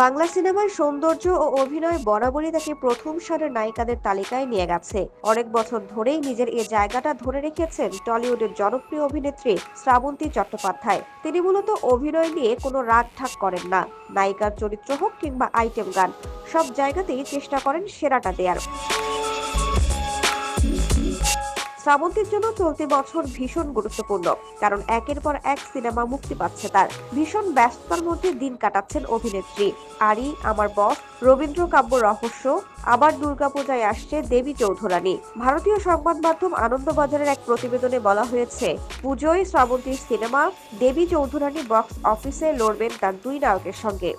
বাংলা সিনেমার সৌন্দর্য ও অভিনয় বরাবরই তাকে প্রথম সারের নায়িকাদের তালিকায় নিয়ে গেছে। অনেক বছর ধরেই নিজের এ জায়গাটা ধরে রেখেছেন টলিউডের জনপ্রিয় অভিনেত্রী শ্রাবন্তী চট্টোপাধ্যায়। তিনি মূলত অভিনয় নিয়ে কোনো রাগ ঠাক করেন না। নায়িকার চরিত্র হোক কিংবা আইটেম গান, সব জায়গাতেই চেষ্টা করেন সেরাটা দেয়ার। শ্রাবন্তীর জন্য চলতি বছর ভীষণ গুরুত্বপূর্ণ, কারণ একের পর এক সিনেমা মুক্তি পাচ্ছে তার। ভীষণ ব্যস্ততার মধ্যে দিন কাটাচ্ছেন অভিনেত্রী। আরি, আমার বস, রবীন্দ্র কাব্য রহস্য, আবার দুর্গাপূজায় আসছে দেবী চৌধুরানী। ভারতীয় সংবাদ মাধ্যম আনন্দবাজারের এক প্রতিবেদনে বলা হয়েছে, পুজোয় শ্রাবন্তীর সিনেমা দেবী চৌধুরানী বক্স অফিসে লড়বেন তার দুই নায়কের সঙ্গে।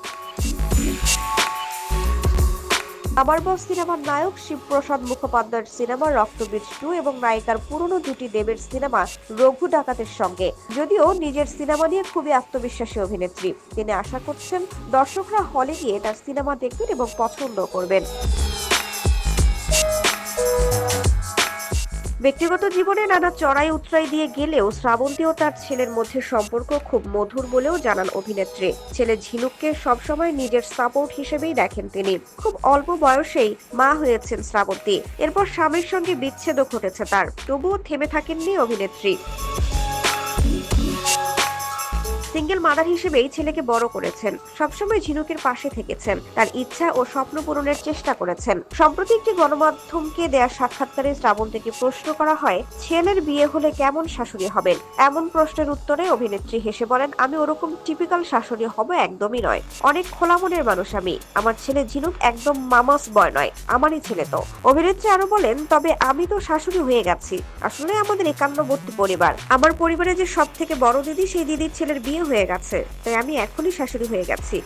আমার বস সিনেমার নায়ক শিবপ্রসাদ মুখোপাধ্যায়ের সিনেমা রক্তবীজ টু এবং নায়িকার পুরনো দুটি দেবের সিনেমা রঘু ডাকাতের সঙ্গে। যদিও নিজের সিনেমা নিয়ে খুবই আত্মবিশ্বাসী অভিনেত্রী। তিনি আশা করছেন দর্শকরা হলে গিয়ে তার সিনেমা দেখবেন এবং পছন্দ করবেন। ব্যক্তিগত জীবনে নানা চড়াই উতরাই দিয়ে গেলেও শ্রাবন্তী ও তার ছেলের মধ্যে সম্পর্ক খুব মধুর বলেও জানান অভিনেত্রী। ছেলে ঝিনুককে সবসময় নিজের সাপোর্ট হিসেবেই দেখেন তিনি। খুব অল্প বয়সেই মা হয়েছেন শ্রাবন্তী। এরপর স্বামীর সঙ্গে বিচ্ছেদও ঘটেছে তার। তবুও থেমে থাকেননি অভিনেত্রী। সিঙ্গেল মাদার হিসেবেই ছেলেকে বড় করেছেন। সবসময় ঝিনুকের পাশে থেকেছেন। তার ইচ্ছা ও স্বপ্ন পূরণের চেষ্টা করেছেন। সম্প্রতি একটি গণমাধ্যমকে দেয়া সাক্ষাৎকারে শ্রাবন্তীকে প্রশ্ন করা হয়, ছেলের বিয়ে হলে কেমন শাশুড়ি হবেন? এমন প্রশ্নের উত্তরে অভিনেত্রী হেসে বলেন, আমি ওরকম টিপিক্যাল শাশুড়ি হব একদমই নয়। অনেক খোলা মনের মানুষ আমি। আমার ছেলে ঝিনুক একদম মামাস বয় নয়। আমারই ছেলে তো। অভিনেত্রী আরও বলেন, তবে আমি তো শাশুড়ি হয়ে গেছি। আসলে আমাদের একান্নবর্তী পরিবার। আমার পরিবারে যে সব থেকে বড় দিদি, সেই দিদির ছেলের বিয়ে হয়ে গেছে তাই আমি এখনই শাশুড়ি হয়ে গেছি।